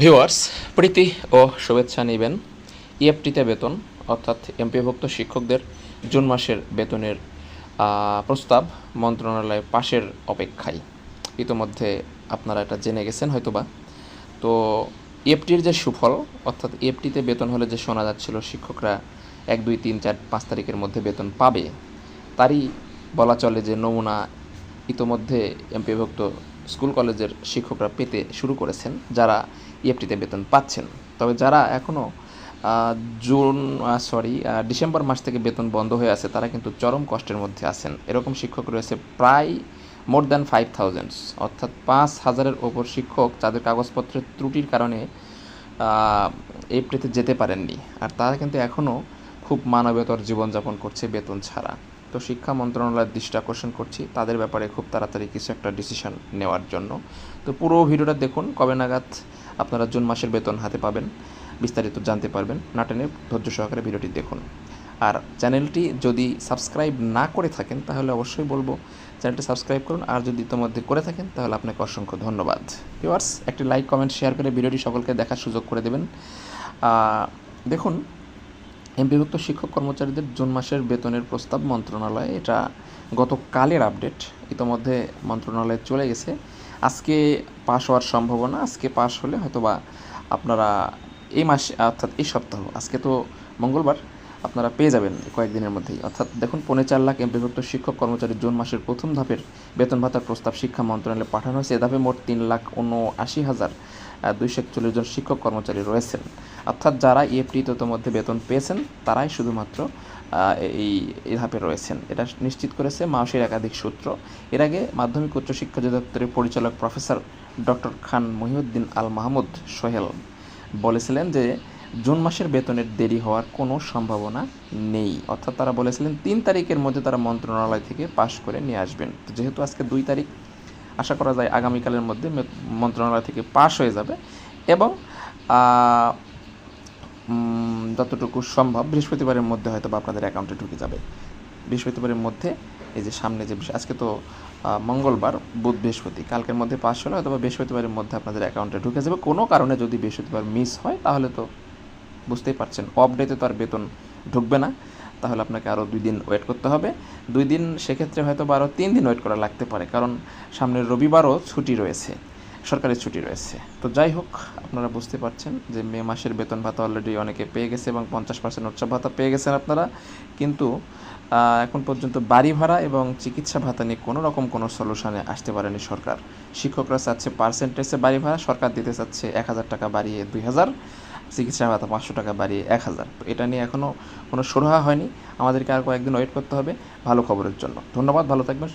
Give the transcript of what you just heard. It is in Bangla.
ভিউয়ার্স, প্রীতি ও শুভেচ্ছা নেবেন ইএফটিতে বেতন, অর্থাৎ এমপিভুক্ত শিক্ষকদের জুন মাসের বেতনের প্রস্তাব মন্ত্রণালয় পাশের অপেক্ষায়। ইতোমধ্যে আপনারা এটা জেনে গেছেন হয়তোবা। তো ইএফটির যে সুফল, অর্থাৎ ইএফটিতে বেতন হলে যে শোনা যাচ্ছিল শিক্ষকরা এক, দুই, তিন, চার, পাঁচ তারিখের মধ্যে বেতন পাবে, তারই বলা চলে যে নমুনা ইতোমধ্যে এমপিভুক্ত স্কুল কলেজের শিক্ষকরা পেতে শুরু করেছেন, যারা ইএফটিতে বেতন পাচ্ছেন। তবে যারা এখনও জুন সরি ডিসেম্বর মাস থেকে বেতন বন্ধ হয়ে আছে, তারা কিন্তু চরম কষ্টের মধ্যে আছেন। এরকম শিক্ষক রয়েছে প্রায় মোর দ্যান ফাইভ থাউজেন্ডস অর্থাৎ পাঁচ হাজারের ওপর শিক্ষক যাদের কাগজপত্রের ত্রুটির কারণে এপ্রিতে যেতে পারেননি। আর তারা কিন্তু এখনও খুব মানবতর জীবনযাপন করছে বেতন ছাড়া। তো শিক্ষা মন্ত্রণালয়ের দৃষ্টি আকর্ষণ করছি। তাদের ব্যাপারে খুব তাড়াতাড়ি কিছু একটা ডিসিশন নেওয়ার জন্য। তো পুরো ভিডিওটা দেখুন, কবে নাগাদ আপনারা জুন মাসের বেতন হাতে পাবেন, বিস্তারিত জানতে পারবেন। নাটেনের ধৈর্য সহকারে ভিডিওটি দেখুন। আর চ্যানেলটি যদি সাবস্ক্রাইব না করে থাকেন, তাহলে অবশ্যই বলব চ্যানেলটি সাবস্ক্রাইব করুন। আর যদি ইতিমধ্যে করে থাকেন, তাহলে আপনাকে অসংখ্য ধন্যবাদ। ভিউয়ার্স, একটি লাইক, কমেন্ট, শেয়ার করে ভিডিওটি সকলকে দেখার সুযোগ করে দেবেন। দেখুন এমপিভুক্ত শিক্ষক কর্মচারীদের জুন মাসের বেতনের প্রস্তাব মন্ত্রণালয়ে, এটা গতকালের আপডেট, ইতোমধ্যে মন্ত্রণালয়ে চলে গেছে। আজকে পাশ হওয়ার সম্ভাবনা, আজকে পাশ হলে হয়তোবা আপনারা এই মাসে, অর্থাৎ এই সপ্তাহ, আজকে তো মঙ্গলবার, আপনারা পেয়ে যাবেন কয়েকদিনের মধ্যেই। অর্থাৎ দেখুন, পৌনে চার লাখ এমপিভুক্ত শিক্ষক কর্মচারী জুন মাসের প্রথম ধাপের বেতন ভাতার প্রস্তাব শিক্ষা মন্ত্রণালয়ে পাঠানো হয়েছে। এ ধাপে মোট তিন লাখ উনআশি হাজার দুইশো একচল্লিশ জন শিক্ষক কর্মচারী রয়েছেন। অর্থাৎ যারা ইএফটিতে মধ্যে বেতন পেয়েছেন, তারাই শুধুমাত্র এই এই ধাপে রয়েছেন। এটা নিশ্চিত করেছে মাউসির একাধিক সূত্র। এর আগে মাধ্যমিক উচ্চশিক্ষা অধিদপ্তরের পরিচালক প্রফেসর ডক্টর খান মহিউদ্দিন আল মাহমুদ সোহেল বলেছিলেন যে, জুন মাসের বেতনের দেরি হওয়ার কোনো সম্ভাবনা নেই। অর্থাৎ তারা বলেছিলেন, তিন তারিখের মধ্যে তারা মন্ত্রণালয় থেকে পাশ করে নিয়ে আসবেন। যেহেতু আজকে দুই তারিখ আশা করা যায় আগামীকালের মধ্যে মন্ত্রণালয় থেকে পাশ হয়ে যাবে। এবং যতটুকু সম্ভব বৃহস্পতিবারের মধ্যে হয়তো বা আপনাদের অ্যাকাউন্টে ঢুকে যাবে। বৃহস্পতিবারের মধ্যে এই যে সামনে যে আজকে তো মঙ্গলবার, বুধ বৃহস্পতি, কালকের মধ্যে পাস হলে অথবা বৃহস্পতিবারের মধ্যে আপনাদের অ্যাকাউন্টে ঢুকে যাবে। কোনো কারণে যদি বৃহস্পতিবার মিস হয়, তাহলে তো বুঝতেই পারছেন, অফ ডেতে তো আর বেতন ঢুকবে না। তাহলে আপনাকে আরও দুই দিন ওয়েট করতে হবে। দুই দিন সেক্ষেত্রে হয়তো বা আরও তিন দিন ওয়েট করা লাগতে পারে, কারণ সামনের রবিবারও ছুটি রয়েছে সরকারি ছুটি রয়েছে। তো যাই হোক, আপনারা বুঝতে পারছেন যে মে মাসের বেতন ভাতা অলরেডি অনেকে পেয়ে গেছে এবং পঞ্চাশ পার্সেন্ট উৎসব ভাতা পেয়ে গেছেন আপনারা। কিন্তু এখন পর্যন্ত বাড়ি ভাড়া এবং চিকিৎসা ভাতা নিয়ে কোনো রকম কোনো সলিউশনে আসতে পারেনি সরকার। শিক্ষকরা চাচ্ছে পার্সেন্টেজে বাড়ি ভাড়া, সরকার দিতে চাচ্ছে এক হাজার টাকা বাড়িয়ে দুই হাজার। চিকিৎসা ভাতা পাঁচশো টাকা বাড়িয়ে এক হাজার। তো এটা নিয়ে এখনও কোনো সুরাহা হয়নি। আমাদেরকে আর কয়েকদিন ওয়েট করতে হবে। ভালো খবরের জন্য। ধন্যবাদ, ভালো থাকবেন।